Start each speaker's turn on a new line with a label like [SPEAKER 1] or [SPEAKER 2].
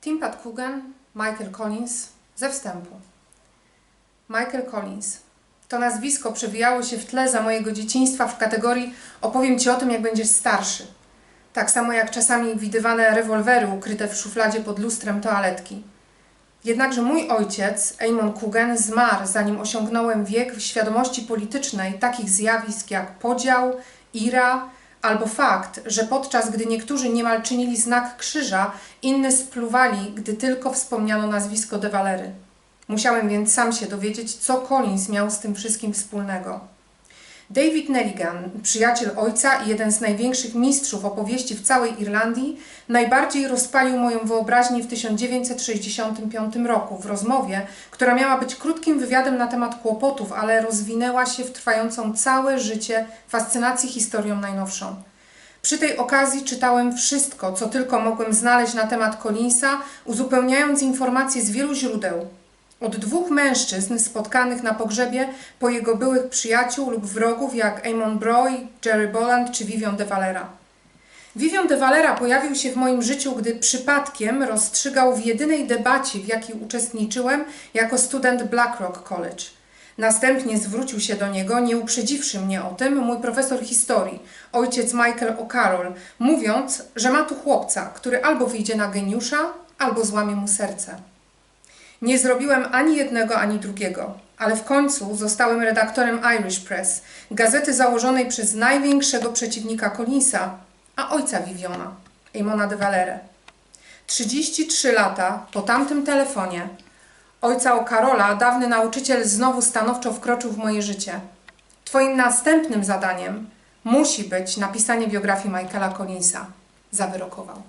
[SPEAKER 1] Tim Pat Coogan, Michael Collins ze wstępu. Michael Collins. To nazwisko przewijało się w tle za mojego dzieciństwa w kategorii opowiem Ci o tym, jak będziesz starszy. Tak samo jak czasami widywane rewolwery ukryte w szufladzie pod lustrem toaletki. Jednakże mój ojciec, Eamon Coogan, zmarł zanim osiągnąłem wiek w świadomości politycznej takich zjawisk jak podział, ira albo fakt, że podczas gdy niektórzy niemal czynili znak krzyża, inni spluwali, gdy tylko wspomniano nazwisko De Valery. Musiałem więc sam się dowiedzieć, co Collins miał z tym wszystkim wspólnego. David Nelligan, przyjaciel ojca i jeden z największych mistrzów opowieści w całej Irlandii, najbardziej rozpalił moją wyobraźnię w 1965 roku w rozmowie, która miała być krótkim wywiadem na temat kłopotów, ale rozwinęła się w trwającą całe życie fascynacji historią najnowszą. Przy tej okazji czytałem wszystko, co tylko mogłem znaleźć na temat Collinsa, uzupełniając informacje z wielu źródeł. Od dwóch mężczyzn spotkanych na pogrzebie po jego byłych przyjaciół lub wrogów jak Amon Broy, Jerry Boland czy Vivian de Valera. Vivian de Valera pojawił się w moim życiu, gdy przypadkiem rozstrzygał w jedynej debacie, w jakiej uczestniczyłem jako student Blackrock College. Następnie zwrócił się do niego, nie uprzedziwszy mnie o tym, mój profesor historii, ojciec Michael O'Carroll, mówiąc, że ma tu chłopca, który albo wyjdzie na geniusza, albo złamie mu serce. Nie zrobiłem ani jednego, ani drugiego, ale w końcu zostałem redaktorem Irish Press, gazety założonej przez największego przeciwnika Collinsa, a ojca Viviona, Eamona de Valere. 33 lata po tamtym telefonie ojca o Karola, dawny nauczyciel znowu stanowczo wkroczył w moje życie. Twoim następnym zadaniem musi być napisanie biografii Michaela Collinsa. Zawyrokował.